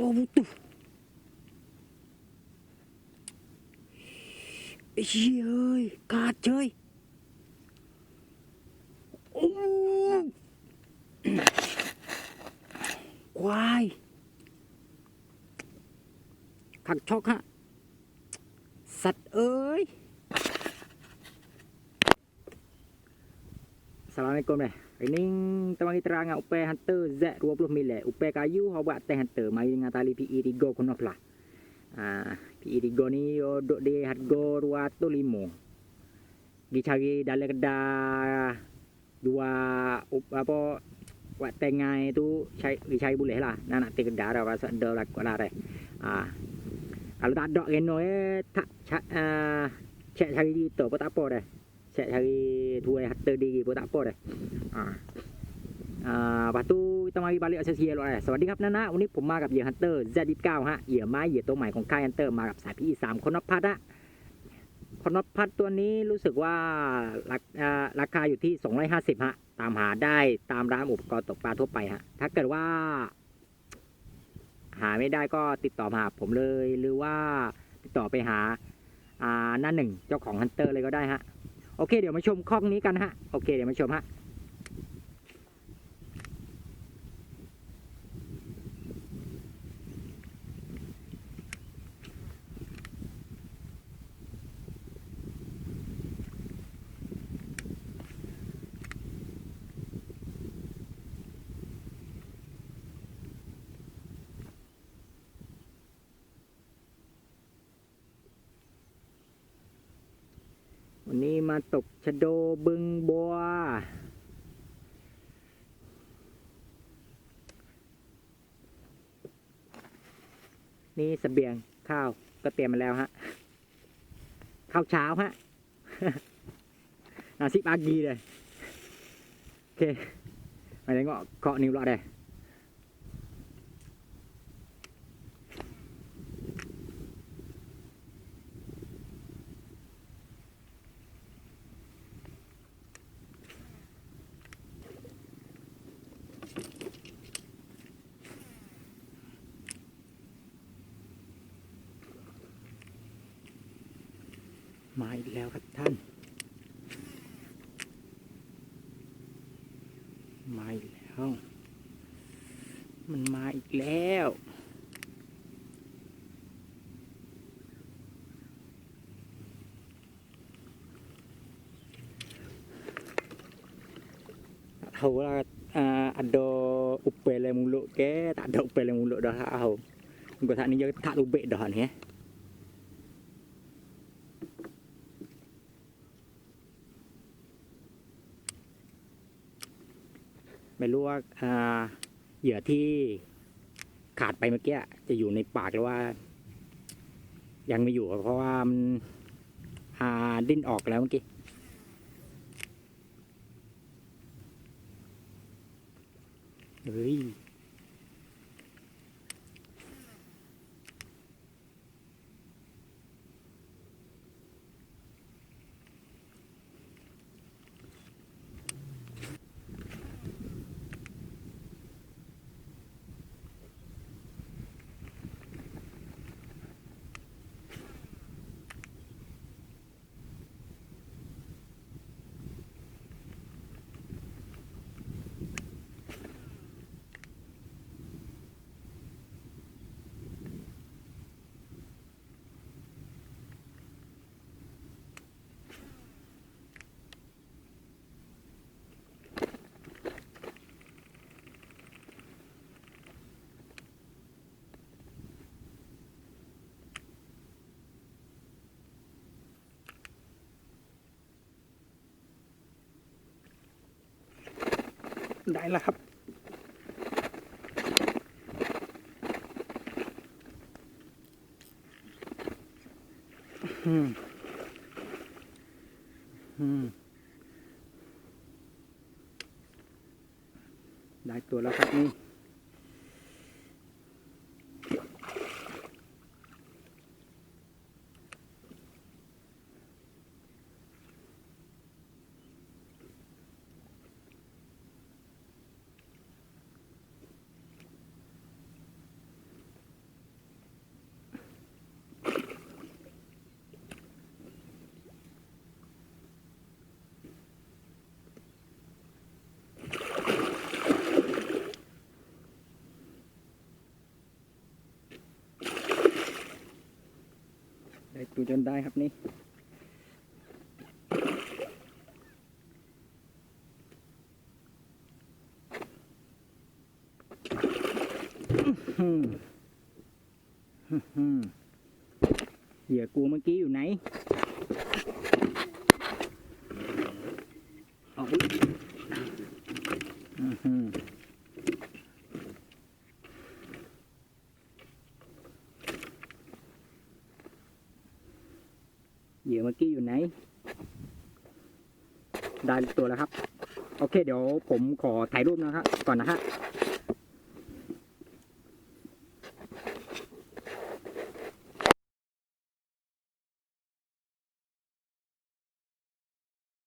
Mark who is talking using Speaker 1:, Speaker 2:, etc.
Speaker 1: อ้ตุเฮ้ยเอ้ยขาด Assalamualaikum deh. Ini teman kita terang upe hunter Z20 mil upe kayu hau buat teh hunter mari dengan tali PE Rigo kono lah. Ah, PE Rigo ni duk di harga 205. Gi cari dalam kedai dua apa buat tengai tu cari cari boleh lah. Nak nak teh kedai dah rasa ada lah kuat lah. Ah. Kalau tak ada kena eh tak cak ah cek cari di tu apa tak apa dah. Cek cari tuai hunter diri pun tak apa dah. อ่าอ่าประตูตะมาบาลีอาเซียเลยสวัสดีครับนะนะวันนี้ผมมากับเหยื่อฮันเตอร์ Z29 ฮะ เหยื่อไม้เหยื่อตัวใหม่ของค่ายฮันเตอร์มากับสายพีสามคนนพัทฮะคนนพัทตัวนี้รู้สึกว่าราอ่าราคาอยู่ที่ 250 ฮะ ตามหาได้ตามร้านอุปกรณ์ตกปลาทั่วไปฮะ ถ้าเกิดว่า หาไม่ได้ก็ติดต่อมาหาผมเลย หรือว่าติดต่อไปหาอ่าหน้าหนึ่งเจ้าของฮันเตอร์เลยก็ได้ฮะ โอเค เดี๋ยวมาชมคองนี้กันฮะ โอเค เดี๋ยวมาชมฮะ มาตกชะโดบึงบัว นี่เสบียงข้าวก็เตรียมมาแล้วฮะ ข้าวเช้าฮะนาซิปากีเลย โอเคไปเลยก็เกาะนิ้วรอได้ มาอีกแล้วครับท่าน มาอีกแล้ว มันมาอีกแล้ว tahu lah uh, ada upel dalam mulut ke tak ada upel dalam mulut dah tak tahu Muka saat ni dia tak lubik dah ni eh ไม่รู้ว่าเหยื่อที่ขาดไปเมื่อกี้จะอยู่ในปากหรือว่า ยังไม่อยู่เพราะว่ามันอ่าดิ้นออกแล้วเมื่อกี้เฮ้ย ได้แล้วครับ อืม อืม ได้ตัวแล้วครับนี่ ดูจนได้ครับนี่เหยื่อกูเมื่อกี้อยู่ไหนออุ๊ยอื้อหือ เหยื่อเมื่อกี้อยู่ไหน ได้ตัวแล้วครับ โอเค เดี๋ยวผมขอถ่ายรูปนะครับก่อนนะฮะ